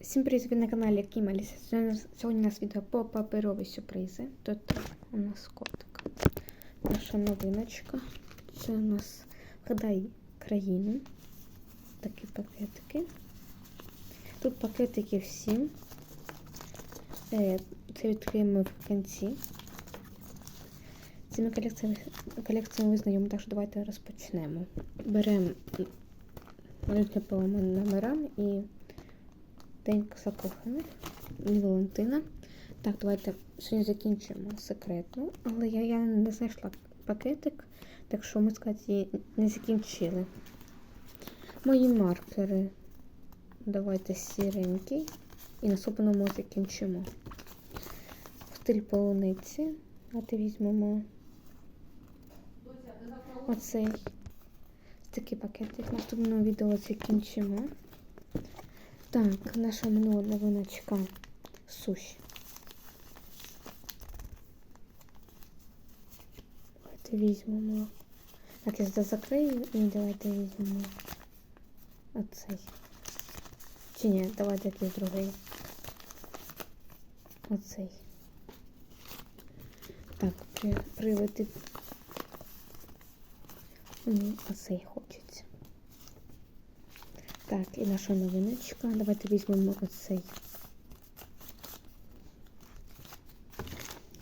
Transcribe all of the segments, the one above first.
Всім, привіт, ви на каналі Кімаліс. Сьогодні у нас відео по паперові сюрпризи. Тут у нас котик. Наша новиночка. Це у нас Гадай країну. Такі пакетики. Тут пакетики всі. Е, Це відкриємо в кінці. Цими колекціями, колекціями ми знайомі, так що давайте розпочнемо. Беремо малюємо номера і День закоханих і Валентина. Так, давайте сьогодні закінчимо секретну, але я, я не знайшла пакетик, так що ми сказати, не закінчили. Мої маркери. Давайте сіренький. І наступному закінчимо. Стиль полуниці. Давайте візьмемо оцей такий пакетик. В наступному відео закінчимо. Так, наша минула новиночка суші. Давайте візьмемо. Так, я сюди закрию і давайте візьмемо оцей. Чи ні, давайте якийсь другий. Оцей. Так, при, привити. Мені оцей хочеться. Так, і наша новиночка. Давайте візьмемо оцей.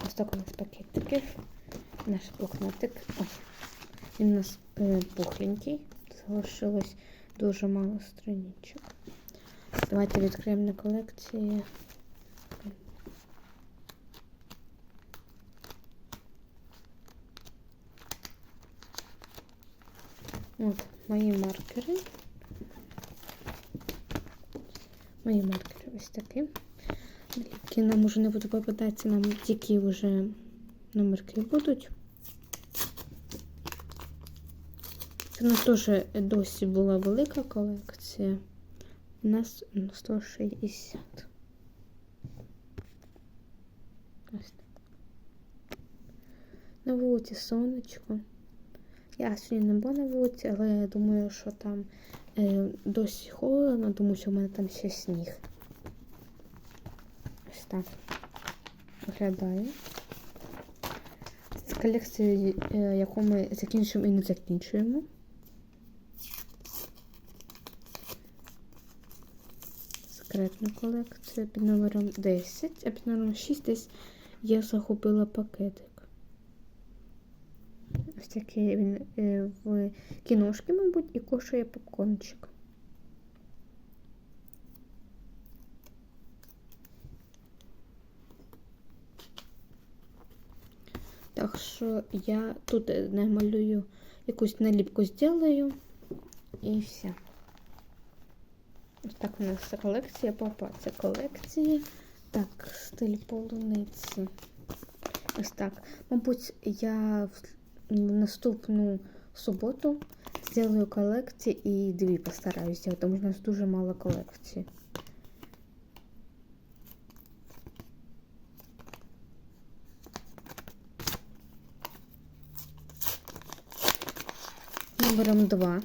Ось такий ось пакетиків. Наш блокнотик. Ой, він у нас е, пухленький. Залишилось дуже мало страничок. Давайте відкриємо на колекції. От, мої маркери. Мої маркери ось такі. Які нам уже не будуть попадатися, нам тільки вже номерки будуть. Це нас теж досі була велика колекція. У нас 160. Ось так. На вулиці сонечко. Я сьогодні не була на вулиці, але я думаю, що там досі холодно, тому що в мене там ще сніг. Ось так виглядає. Це колекція, е, яку ми закінчуємо і не закінчуємо. Секретна колекція під номером 10, а під номером 6 десь я загубила пакетик. Ось такий він е, в кіношки, мабуть, і кошує попкорнчик. Так що я тут намалюю якусь наліпку зроблю і все. Ось так у нас колекція попа. Це колекція. Так, стиль полуниці. Ось так. Мабуть, я наступну суботу зроблю колекції і дві постараюсь тому що у нас дуже мало колекцій. Номером 2.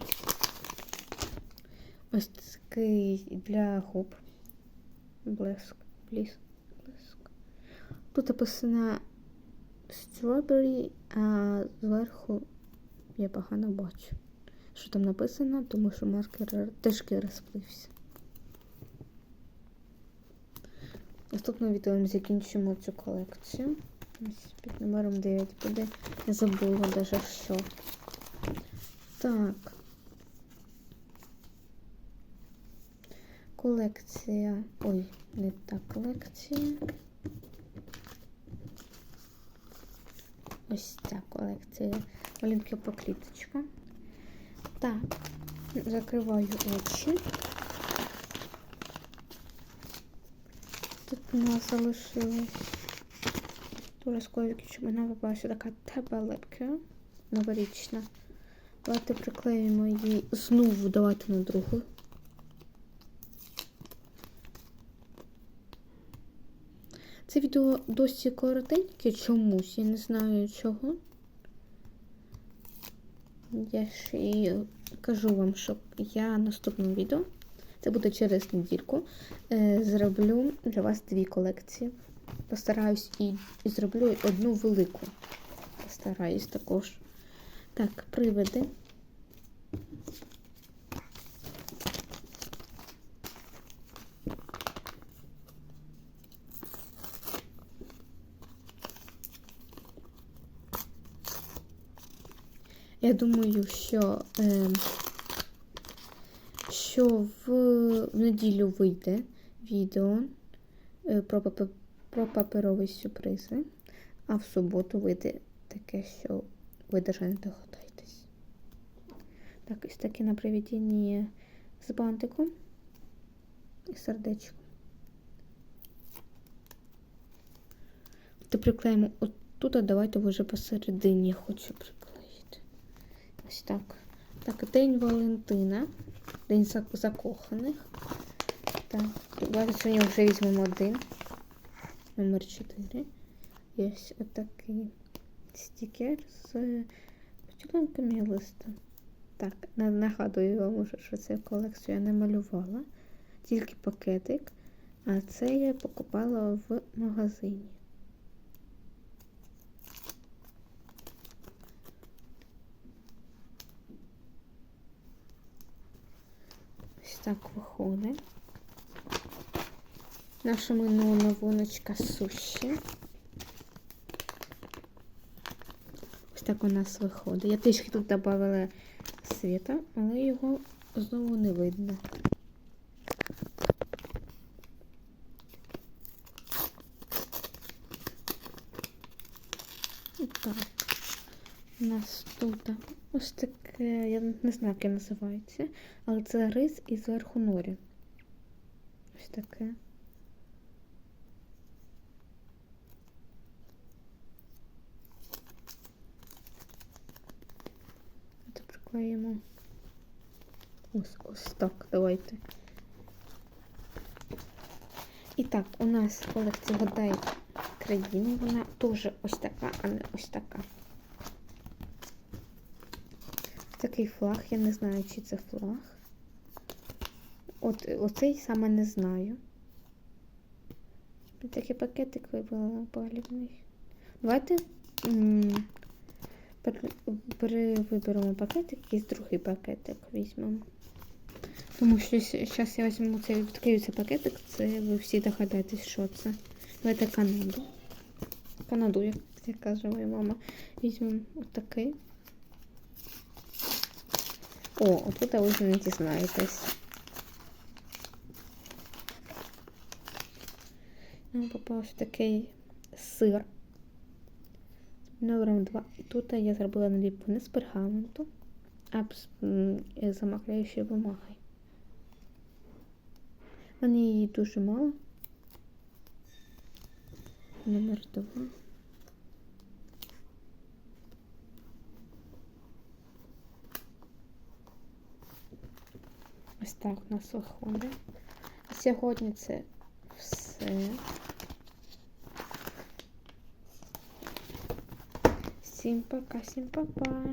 Ось такий для губ. Блеск. Блеск. Блеск. Тут написано Strawberry, а зверху я погано бачу. Що там написано, тому що маркер трішки розплився. Наступного відео закінчимо цю колекцію. Ось під номером 9 буде. Я забула даже що. Так. Колекція. Ой, не та колекція. Ось ця колекція. Малюнки по кліточка. Так, закриваю очі. Тут у нас залишилось дуже скоріки, щоб вона попалася така табелетка новорічна. Давайте приклеїмо її знову давайте на другу. Це відео досі коротеньке чомусь, я не знаю чого. Я ж і кажу вам, що я наступному відео Це буде через недільку. Е, Зроблю для вас дві колекції. Постараюсь і, і зроблю одну велику. Постараюсь також. Так, привиди. Я думаю, що, е, що в, в неділю вийде відео е, про, про паперові сюрпризи, а в суботу вийде таке, що ви даже не догадаєтесь. Так, ось таке на приведенні з бантиком і сердечком. Ти приклеїмо отут, а давайте вже посередині хочу приклеїти. Ось так. Так, День Валентина. День закоханих. Так, давайте сьогодні вже візьмемо один. Номер 4. Є отакий стікер з поцілунками листа. Так, нагадую вам уже, що цю колекцію я не малювала. Тільки пакетик. А це я покупала в магазині. Так виходить. Наша минула новиночка суші. Ось так у нас виходить. Я трішки тут додавала світа, але його знову не видно. І так. У нас тут ось таке, я не знаю, як яке називається, але це рис і зверху норі. Ось таке. Це приклеїмо. Ось, ось так, давайте. І так, у нас колекція гадає країни. Вона теж ось така, а не ось така. Такий флаг, я не знаю, чи це флаг. От оцей саме не знаю. Такий пакетик вибрала палівний. Давайте перевиберемо пакетик і другий пакетик візьмемо. Тому що зараз я візьму цей відкрию цей пакетик, це ви всі догадаєтесь, що це. Давайте Канаду. Канаду, як, як каже моя мама. Візьмемо отакий. О, отут ви вже не дізнаєтесь. Нам попався такий сир. Номером 2. Тут я зробила наліпку не з пергаменту, а з м, замахляючою бумагою. В мене її дуже мало. Номер 2. Ось так у нас виходить. Сьогодні це все. Всім пока, всім па-па.